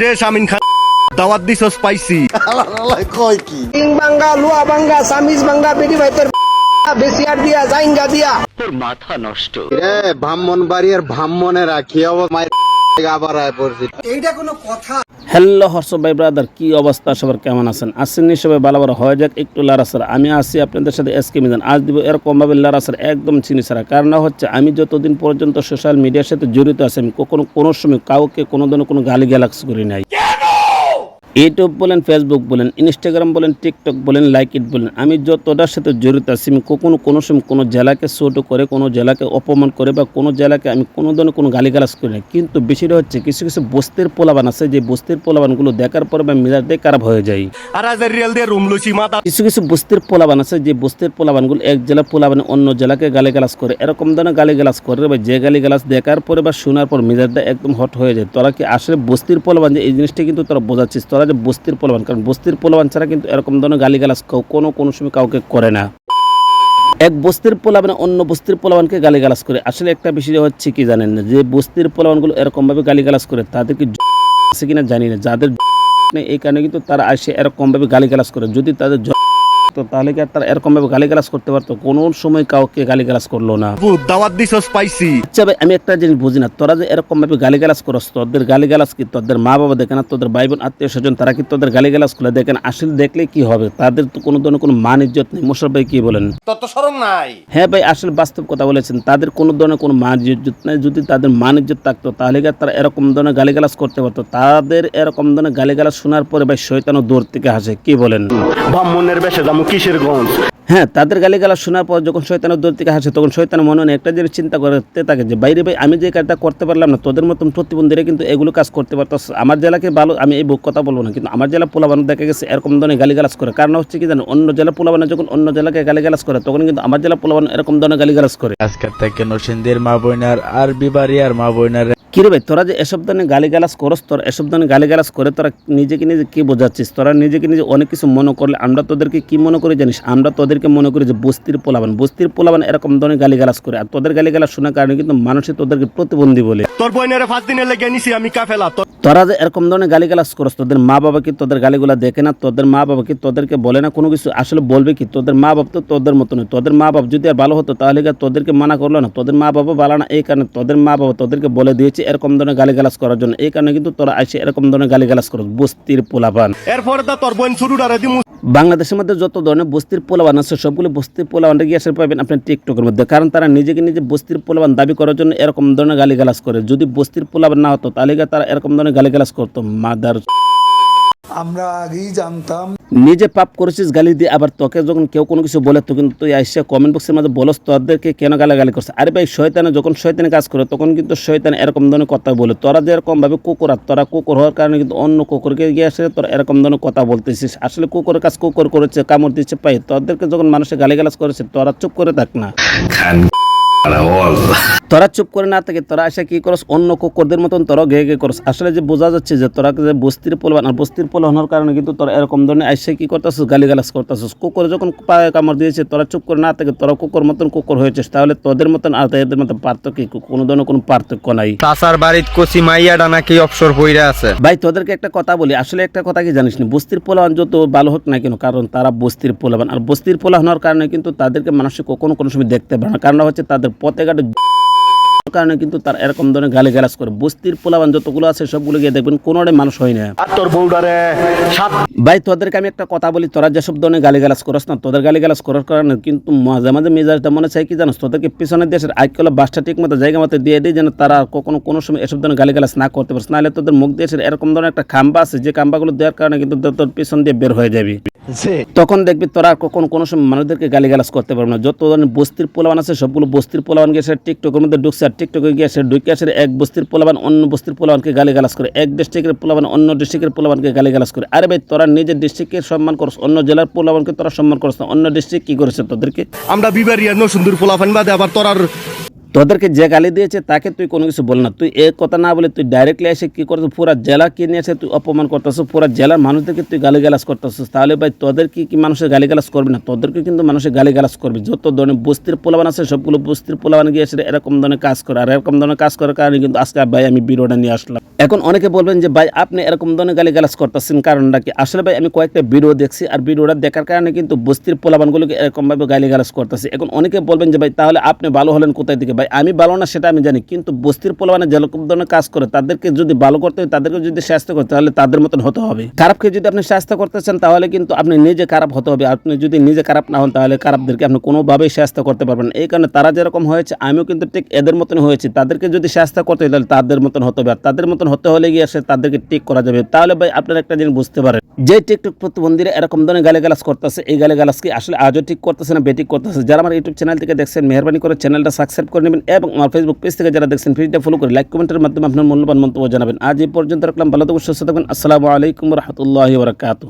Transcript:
রে শামিন খান দাওয়াত দিছস পাইছি কয় কি? ইং বাঙ্গা লুয়া বাঙ্গা সামিজ বাঙ্গা বেটি বেশি আর দিয়া জাইঙ্গা দিয়া। রে ব্রাহ্মণ বাড়ির ব্রাহ্মণেরা কি অবস্থা? মায়ের আবার আয় পড়ছি। হ্যালো হর্ষ ভাই ব্রাদার কী অবস্থা? সবার কেমন আছেন? আসেননি সবাই, ভালো ভালো হয়ে যাক, একটু লারাসার আমি আসি আপনাদের সাথে এসকে মিজান। আজ দিব এরকমভাবে লারাসার একদম চিনি ছাড়া। কারণ হচ্ছে, আমি যতদিন পর্যন্ত সোশ্যাল মিডিয়ার সাথে জড়িত আছি, আমি কখনো কোনো সময় কাউকে কোনো ধরনের কোনো গালি গ্যালাক্স করি নাই। ইউটিউব বলেন ফেসবুক বলেন ইনস্টাগ্রাম বলেন টিকটক বলেন লাইক ইট বলেন আমি যতটার সাথে জড়িত আছি আমি কখনো কোনো সময় কোনো জেলাকে ছোটো করে কোনো জেলাকে অপমান করে বা কোনো জেলাকে আমি কোনো ধরনের কোনো গালিগালাজ করি না। কিন্তু বেশিটা হচ্ছে কিছু কিছু বস্তির পোলাবান আছে যে বস্তির পোলাবানগুলো দেখার পরে বা মেজাজটাই খারাপ হয়ে যায়। কিছু কিছু বস্তির পোলাবান আছে যে বস্তির পোলাবানগুলো এক জেলার পোলাবান অন্য জেলাকে গালিগালাজ করে এরকম ধরনের গালিগালাজ করে বা যে গালিগালাজ দেখার পরে বা শোনার পর মেজাজটা একদম হট হয়ে যায়। তোরা কি আসলে বস্তির পোলাবান যে এই জিনিসটা কিন্তু তোরা বোঝাচ্ছিস? তোরা যে বস্তির পোলাবান, কারণ বস্তির পোলাবান ছাড়া কিন্তু এরকম ধরনের গালিগালাজ কোনো কোনো সময় কাউকে করে না। এক বস্তির পোলাবান অন্য বস্তির পোলাবানকে গালিগালাজ করে। আসলে একটা বিষয় হচ্ছে কি জানেন না যে বস্তির পোলাবানগুলো এরকমভাবে গালিগালাজ করে, তাদেরকে আছে কিনা জানি না। যাদের এই কারণে কিন্তু তারা আসে এরকমভাবে গালিগালাজ করে। যদি তাদের জ- তো তাহলে কি আর তারা এরকমভাবে গালিগালাজ করতে পারতো? কোনো সময় কাউকে গালিগালাজ করল না। দাওয়াত দিছস পাইছি। আচ্ছা ভাই আমি একটা জিনিস বুঝি না তোরা যে এরকম ভাবে গালিগালাজ করস তোদের গালিগালাজ কি তোদের মা বাবা দেখে না? তোদের ভাই বোন আত্মীয় স্বজন তারা কি তোদের গালিগালাজ করে দেখেন আসলে দেখলে কি হবে? তাদের তো কোনো ধরনের কোনো মান ইজ্জত নেই। মোশারফ ভাই কি বলেন? তোর তো সরম নাই। হ্যাঁ ভাই আসলে বাস্তব কথা বলেছেন তাদের কোনো ধরনের কোনো মান ইজ্জত নেই। যদি তাদের মান ইজ্জত থাকতো তাহলে কি তারা এরকম ধরনের গালিগালাজ করতে পারতো? তাদের এরকম ধরনের গালিগালাজ শোনার পরে ভাই শৈতানও দূর থেকে হাসে কি বলেন? ব্রাহ্মণের বেশে যাব কিসের গঞ্জ? হ্যাঁ তাদের গালিগালাজ শোনার পর যখন শয়তানের দূর থেকে হাসে তখন শয়তানের মনে মনে একটা জিনিস চিন্তা করতে থাকে যে বাইরে ভাই আমি যে কাজটা করতে পারলাম না তোদের মতন প্রতিবন্ধীরা কিন্তু এগুলো কাজ করতে পারতো। আমার জেলাকে ভালো? আমি এই বুক কথা বলব না। কিন্তু আমার জেলা পোলাবানো দেখা গেছে এরকম ধরনের গালিগালাজ করে। কারণ হচ্ছে কি জানো অন্য জেলা পোলাবানো যখন অন্য জেলাকে গালিগালাজ করে তখন কিন্তু আমার জেলা পোলাবানো এরকম ধরনের গালিগালাজ করে। আজকের থেকে নসিন্দির মা বইনার আর বিবারিয়ার মা বইনার কিরে ভাই তোরা যে এসব ধরনের গালিগালাজ করস তোর এসব ধরনের গালিগালাজ করে তোরা নিজেকে নিজে কি বোঝাচ্ছিস? তোরা নিজেকে নিজে অনেক কিছু মনে করলে আমরা তোদেরকে কি মনে করি জানিস? আমরা তোদেরকে মনে করি যে বস্তির পোলাবান। বস্তির পোলাবান এরকম ধরনের গালিগালাজ করে আর তোদের গালিগালাজ শোনার কারণে কিন্তু মানুষই তোদেরকে প্রতিবন্ধী বলে। তোর বইনের পাঁচ দিনের লেগে নিছি আমি কাফেলা তোর যে এরকম ধরনের গালিগালাজ করস তোদের মা বাবা কি তোদের গালিগুলা দেখে না? তোদের মা বাবা কি তোদেরকে বলে না? কোনো কিছু আসলে বলবে কি? তোদের মা বাবা তো তোদের মতো নয়। তোদের মা বাবা যদি আর ভালো হতো তাহলে তোদেরকে মানা করল না? তোদের মা বাবা ভালো না এই কারণে তোদের মা বাবা তোদেরকে বলে দিয়েছে এরকম ধরনের গালিগালাজ করার জন্য। এই কারণে কিন্তু তোরা আসে এরকম ধরনের গালিগালাজ করস। বস্তির পোলাপান। এরপরে তোর বোন দিমু। বাংলাদেশের মধ্যে যত ধরনের বস্তির পোলাবান আছে সবগুলো বস্তির পোলাবানটা গিয়ে আসলে পাবেন আপনার টিকটকের মধ্যে। কারণ তারা নিজেকে নিজে বস্তির পোলাবান দাবি করার জন্য এরকম ধরনের গালিগালাজ করে। যদি বস্তির পোলাবান না হতো তাহলে তারা এরকম ধরনের গালিগালাজ করতো। মাদার আমরা আগেই জানতাম। নিজে পাপ করেছিস গালি দিয়ে আবার তোকে যখন কেউ কোনো কিছু বলে তো কিন্তু তুই আইসে কমেন্ট বক্সের মধ্যে বলস তোদেরকে কেন গালাগালি করছে? আরে ভাই শয়তানে যখন শয়তানে কাজ করে তখন কিন্তু শয়তান এরকম ধরনের কথা বলে। তোরা যে এরকম ভাবে কুকুর আর তোরা কুকুর হওয়ার কারণে কিন্তু অন্য কুকুরকে গিয়ে আসে তোরা এরকম ধরনের কথা বলতেছিস। আসলে কুকুরের কাজ কুকুর করেছে কামড় দিচ্ছে পাই তোদেরকে যখন মানুষে গালিগালাজ করেছে তোরা চুপ করে থাক না। তোরা চুপ করে না থাকে তোরা এসে কি করস? অন্য কুকুরদের মতন তোরা গে গে করস। আসলে যে বোঝা যাচ্ছে যে তোরা যে বস্তির পোলবান আর বস্তির পোল হওয়ার কারণে কিন্তু তোরা এরকম ধরনের এসে কি করতেছিস গালিগালাজ করতেছিস। কুকুর যখন পায়ে কামড় দিয়েছে তোরা চুপ করে না থাকে তোরা কুকুর মতন কুকুর হয়েছিস। তাহলে তোদের মতন আর এদের মতন পার্থক্য কি? কোনো ধরনের কোনো পার্থক্য নাই। চাচার বাড়িত কচি মাইয়াটা নাকি অবসর পইরা আছে। ভাই তোদেরকে একটা কথা বলি। আসলে একটা কথা কি জানিস না বস্তির পোলাবান যত ভালো হোক না কেন কারণ তারা বস্তির পোলাবান। আর বস্তির পোলা হওয়ার কারণে কিন্তু তাদেরকে মানুষ কখনো কোনো সময় দেখতে পারে না। কারণ হচ্ছে তাদের পথে ঘাটে কারণে কিন্তু তার এরকম ধরনের গালি গালাজ করে। বস্তির পোলাবান যতগুলো আছে সবগুলো গিয়ে দেখবেন কোনোটাই মানুষ হয় না। তোর বউডারে ভাই তোদেরকে আমি একটা কথা বলি তোরা যেসব ধরনের গালি গালাজ করস না তোদের গালি গালাজ করার কারণে কিন্তু মাঝে মাঝে মেজাজটা মনে চাই কি জানোস? তোদেরকে পিছনের দেশের আইকলা বাসটা ঠিক মতো জায়গা মতো দিয়ে দিই যেন তারা কখনো কোনো সময় এসব ধরনের গালি গালাজ না করতে পারস। নাহলে তোদের মুখ দেশের এরকম ধরনের একটা খাম্বা আছে যে খাম্বাগুলো দেওয়ার কারণে কিন্তু তোর পিছন দিয়ে বের হয়ে যাবি। তখন দেখবি তোরা আর কখনো কোনো সময় মানুষদেরকে গালিগালাজ করতে পারবে না। যত ধরনের বস্তির পোলাবান আছে সবগুলো বস্তির পোলাবান গিয়ে সে টিকটকের মধ্যে ঢুকছে আর টিকটকে গিয়ে সে ঢুকে আসে এক বস্তির পোলাবান অন্য বস্তির পোলাবানকে গালিগালাজ করে এক ডিস্ট্রিক্টের পোলাবান অন্য ডিস্ট্রিক্টের পোলাবানকে গালিগালাজ করে। আরে ভাই তোরা নিজের ডিস্ট্রিক্টের সম্মান করস অন্য জেলার পোলাবানকে তোরা সম্মান করস না অন্য ডিস্ট্রিক্ট কি করেছে তোদেরকে? আমরা বিবারিয়া নসুন্দর পোলাফান বাদে আবার তোর আর তোদেরকে যে গালি দিয়েছে, তাকে তুই কোনো কিছু বল না। তুই এ কথা না বলে তুই ডাইরেক্টলি এসে কি করছিস পুরো জেলা কে নিয়ে এসে তুই অপমান করতেছিস? পুরো জেলার মানুষদেরকে তুই গালিগালাজ করতেছিস? তাহলে ভাই তোদের কি কি মানুষের গালিগালাজ করবে না? তোদেরকে কিন্তু মানুষের গালিগালাজ করবে। যত ধরনের বস্তির পোলাবান আছে, সবগুলো বস্তির পোলাবান গিয়ে এসে এরকম ধরনের কাজ করে। আর এরকম ধরনের কাজ করার কারণে কিন্তু আজকে ভাই আমি ভিডিওটা নিয়ে আসলাম। এখন অনেকে বলবেন যে, ভাই, আপনি এরকম ধরনের গালিগালাজ করতেছেন, কারণটা কি? আসলে ভাই, আমি কয়েকটা ভিডিও দেখছি, আর ভিডিওটা দেখার কারণে কিন্তু বস্তির পোলাবানগুলোকে এরকমভাবে গালিগালাজ করতেছে। এখন অনেকে বলবেন যে, ভাই, তাহলে আপনি ভালো হলেন কোথায় থেকে? ভাই আমি ভালো না, সেটা আমি জানি। কিন্তু বস্তির পোলাবানে যেরকম ধরনের কাজ করে, তাদেরকে যদি ভালো করতে হয়, তাদেরকে যদি শাস্তি করতে তাহলে তাদের মতন হতে হবে। খারাপকে যদি আপনি শাস্তি করতে চান, তাহলে কিন্তু আপনি নিজে খারাপ হতে হবে। আপনি যদি নিজে খারাপ না হন, তাহলে খারাপদেরকে আপনি কোনোভাবেই শাস্তি করতে পারবেন এই কারণে তারা যেরকম হয়েছে, আমিও কিন্তু ঠিক এদের মতন হয়েছি। তাদেরকে যদি শাস্তি করতে হয়, তাহলে তাদের মতন হতে হবে। আর তাদের মতন হতে হলে গিয়ে সে তাদেরকে ঠিক করা যাবে। তাহলে ভাই, আপনারা একটা জিনিস বুঝতে পারেন। যে টিকটক প্রতিবন্ধীরা এরকম ধরনের গালিগালাজ করতেছে, এই গালিগালাজ কি আসলে আজও ঠিক করতেছে না বেঠিক করতেছে? যারা আমার ইউটিউব চ্যানেল থেকে দেখছেন, মেহরবানি করে চ্যানেলটা সাবস্ক্রাইব করে নেবেন। এবং আমার ফেসবুক পেজ থেকে যারা দেখছেন পেজটা ফলো করে লাইক কমেন্টের মাধ্যমে আপনার মূল্যবান মন্তব্য জানাবেন। আজ এই পর্যন্ত রাখলাম, ভালো থাকুন, সুস্থ থাকবেন আসসালামু আলাইকুম রহমতুল্লাহ বরকাত